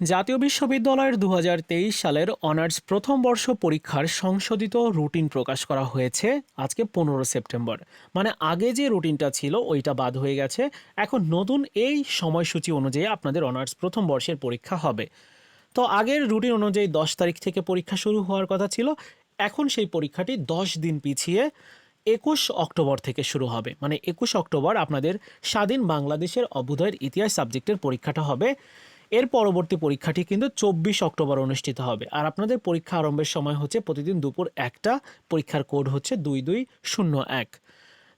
জাতীয় বিশ্ববিদ্যালয়ের দু হাজার তেইশ সালের অনার্স প্রথম বর্ষ পরীক্ষার সংশোধিত রুটিন প্রকাশ করা হয়েছে আজকে পনেরো সেপ্টেম্বর। মানে আগে যে রুটিনটা ছিল, ওইটা বাদ হয়ে গেছে। এখন নতুন এই সময়সূচি অনুযায়ী আপনাদের অনার্স প্রথম বর্ষের পরীক্ষা হবে। তো আগের রুটিন অনুযায়ী দশ তারিখ থেকে পরীক্ষা শুরু হওয়ার কথা ছিল। এখন সেই পরীক্ষাটি দশ দিন পিছিয়ে একুশ অক্টোবর থেকে শুরু হবে। মানে একুশ অক্টোবর আপনাদের স্বাধীন বাংলাদেশের অভ্যুদয়ের ইতিহাস সাবজেক্টের পরীক্ষাটা হবে। এর পরবর্তী পরীক্ষাটি কিন্তু চব্বিশ অক্টোবর অনুষ্ঠিত হবে। আর আপনাদের পরীক্ষা আরম্ভের সময় হচ্ছে প্রতিদিন দুপুর একটা, পরীক্ষার কোড হচ্ছে দুই দুই শূন্য এক।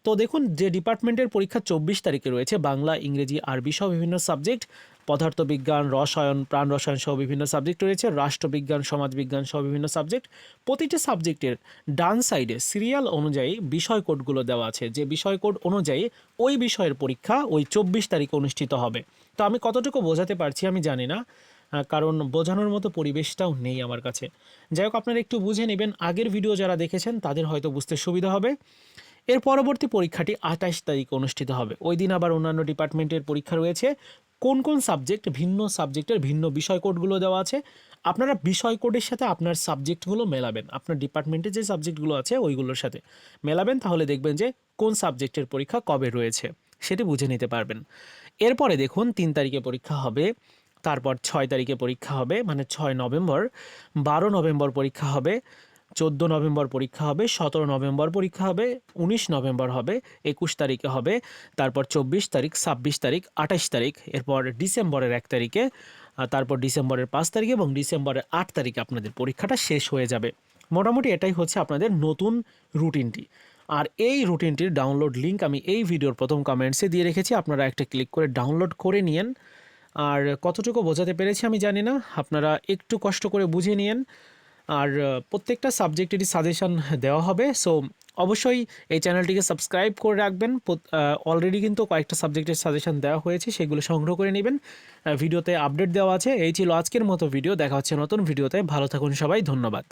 তো দেখুন, যে ডিপার্টমেন্টের পরীক্ষা চব্বিশ তারিখে রয়েছে, বাংলা, ইংরেজি, আরবি সহ বিভিন্ন সাবজেক্ট পদার্থবিজ্ঞান, রসায়ন, প্রাণ রসায়ন সহ বিভিন্ন সাবজেক্ট রয়েছে। রাষ্ট্রবিজ্ঞান, সমাজবিজ্ঞান সহ বিভিন্ন সাবজেক্ট প্রতিটি সাবজেক্টের ডান সাইডে সিরিয়াল অনুযায়ী বিষয় কোডগুলো দেওয়া আছে। যে বিষয় কোড অনুযায়ী ওই বিষয়ের পরীক্ষা ওই চব্বিশ তারিখে অনুষ্ঠিত হবে। তো আমি কতটুকু বোঝাতে পারছি আমি জানি না কারণ বোঝানোর মতো পরিবেশটাও নেই আমার কাছে। যাই হোক, আপনারা একটু বুঝে নেবেন, আগের ভিডিও যারা দেখেছেন তাদের হয়তো বুঝতে সুবিধা হবে। এর পরবর্তী পরীক্ষাটি আঠাশ তারিখে অনুষ্ঠিত হবে। ওই দিন আবার অন্যান্য ডিপার্টমেন্টের পরীক্ষা রয়েছে। কোন কোন সাবজেক্ট ভিন্ন সাবজেক্টের ভিন্ন বিষয় কোডগুলো দেওয়া আছে। আপনারা বিষয় কোডের সাথে আপনার সাবজেক্টগুলো মেলাবেন। আপনার ডিপার্টমেন্টে যে সাবজেক্টগুলো আছে, ওইগুলোর সাথে মেলাবেন, তাহলে দেখবেন যে কোন সাবজেক্টের পরীক্ষা কবে রয়েছে, সেটি বুঝে নিতে পারবেন। এরপরে দেখুন, তিন তারিখে পরীক্ষা হবে, তারপর ছয় তারিখে পরীক্ষা হবে মানে ছয় নভেম্বর, বারো নভেম্বর পরীক্ষা হবে চোদ্দ নভেম্বর পরীক্ষা হবে, সতেরো নভেম্বর পরীক্ষা হবে, উনিশ নভেম্বর হবে, একুশ তারিখে হবে, তারপর চব্বিশ তারিখ, ছাব্বিশ তারিখ, আঠাশ তারিখ, এরপর ডিসেম্বরের এক তারিখে তারপর ডিসেম্বরের পাঁচ তারিখ এবং ডিসেম্বরের আট তারিখে আপনাদের পরীক্ষাটা শেষ হয়ে যাবে। মোটামুটি এটাই হচ্ছে আপনাদের নতুন রুটিনটি। আর এই রুটিনটির ডাউনলোড লিঙ্ক আমি এই ভিডিওর প্রথম কমেন্টসে দিয়ে রেখেছি, আপনারা একটা ক্লিক করে ডাউনলোড করে নিয়েন। আর কতটুকু বোঝাতে পেরেছি আমি জানি না, আপনারা একটু কষ্ট করে বুঝে নিয়েন। আর প্রত্যেকটা সাবজেক্টেরই সাজেশান দেওয়া হবে। সো, অবশ্যই এই চ্যানেলটিকে সাবস্ক্রাইব করে রাখবেন। অলরেডি কিন্তু কয়েকটা সাবজেক্টের সাজেশান দেওয়া হয়েছে, সেগুলো সংগ্রহ করে নেবেন। ভিডিওতে আপডেট দেওয়া আছে। এই ছিল আজকের মতো ভিডিও। দেখা হচ্ছে নতুন ভিডিওতে। ভালো থাকুন সবাই। ধন্যবাদ।